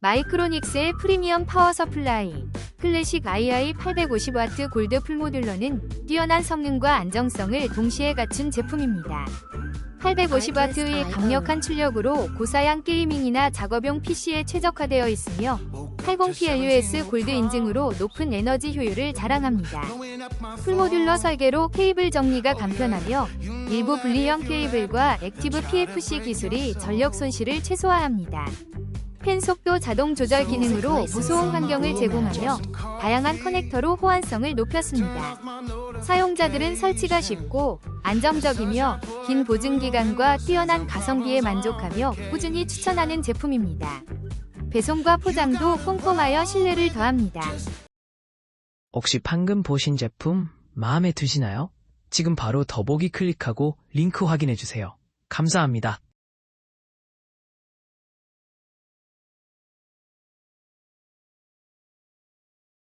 마이크로닉스의 프리미엄 파워 서플라이 클래식 II 850W 골드 풀모듈러는 뛰어난 성능과 안정성을 동시에 갖춘 제품입니다. 850W의 강력한 출력으로 고사양 게이밍이나 작업용 PC에 최적화되어 있으며 80PLUS 골드 인증으로 높은 에너지 효율을 자랑합니다. 풀모듈러 설계로 케이블 정리가 간편하며 일부 분리형 케이블과 액티브 PFC 기술이 전력 손실을 최소화합니다. 펜 속도 자동 조절 기능으로 무소음 환경을 제공하며 다양한 커넥터로 호환성을 높였습니다. 사용자들은 설치가 쉽고 안정적이며 긴 보증 기간과 뛰어난 가성비에 만족하며 꾸준히 추천하는 제품입니다. 배송과 포장도 꼼꼼하여 신뢰를 더합니다. 혹시 방금 보신 제품 마음에 드시나요? 지금 바로 더보기 클릭하고 링크 확인해 주세요. 감사합니다.